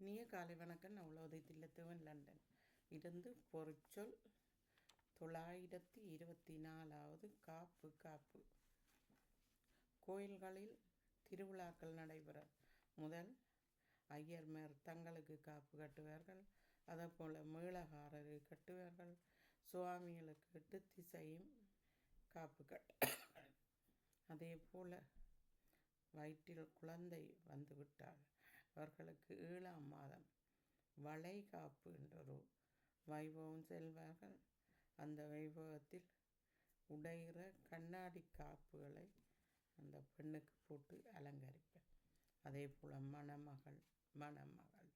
இனிய காலை வணக்கம். நான் தில்லத்துவன் லண்டன். இருந்து பொருச்சொல் தொள்ளாயிரத்தி இருபத்தி நாலாவது காப்பு காப்பு. கோயில்களில் திருவிழாக்கள் நடைபெற முதல் ஐயர்மார் தங்களுக்கு காப்பு கட்டுவார்கள். அதேபோல் மேளகாரர் கட்டுவார்கள். சுவாமிகளுக்கு திசையும் காப்பு கட்டு அதே போல் வயிற்றில் குழந்தை வந்துவிட்டாள் அவர்களுக்கு ஏழாம் மாதம். வளைகாப்பு என்றொரு வைபவம் செல்வார்கள். அந்த வைபவத்தில் உடைகிற கண்ணாடி காப்புகளை அந்த பெண்ணுக்கு போட்டு அலங்கரிப்பேன் அதே போல் மணமகள் மணமகள்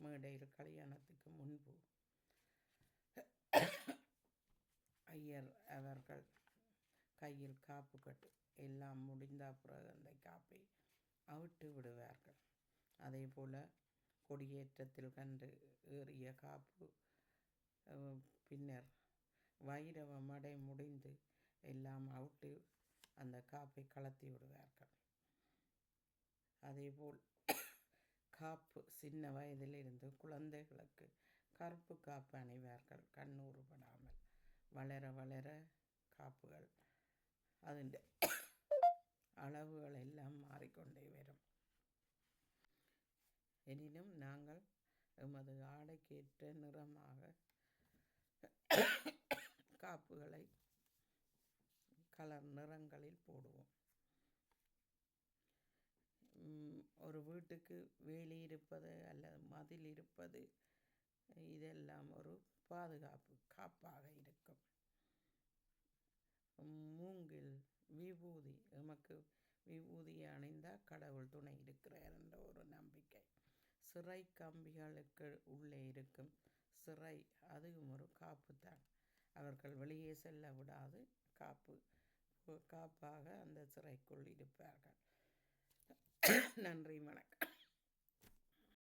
மேடையில் கல்யாணத்துக்கு முன்பு ஐயர் அவர்கள் கையில் காப்பு கட்டு எல்லாம் முடிந்த பிறகு அந்த காப்பை அவிட்டு விடுவார்கள். அதே போல் கொடியேற்றத்தில் கண்டு ஏறிய காப்பு பின்னர் வைரவ மடை முடிந்து எல்லாம் அவுட்டு அந்த காப்பை கலத்தி விடுவார்கள். அதேபோல் காப்பு சின்ன வயதிலிருந்து குழந்தைகளுக்கு கருப்பு காப்பு அணிவார்கள். கண்ணூறு படாமல் வளர வளர காப்புகள் அதன் அளவுகள் எல்லாம் மாறிக்கொண்டே வரும். எனினும் நாங்கள் எமது ஆடைக்கேற்ற நிறமாக காப்புகளை கலர் நிறங்களில் போடுவோம். ஒரு வீட்டுக்கு வேலி இருப்பது அல்லது மதில் இருப்பது இதெல்லாம் ஒரு பாதுகாப்பு காப்பாக இருக்கும். மூங்கில் விபூதி எமக்கு விபூதி அணிந்தால் கடவுள் துணை இருக்கிறார். சிறை கம்பிகளுக்கு உள்ளே இருக்கும். சிறை அதுவும் ஒரு காப்பு தான். அவர்கள் வெளியே செல்ல விடாது. காப்பு காப்பாக அந்த சிறைக்குள் இருப்பார்கள். நன்றி வணக்கம்.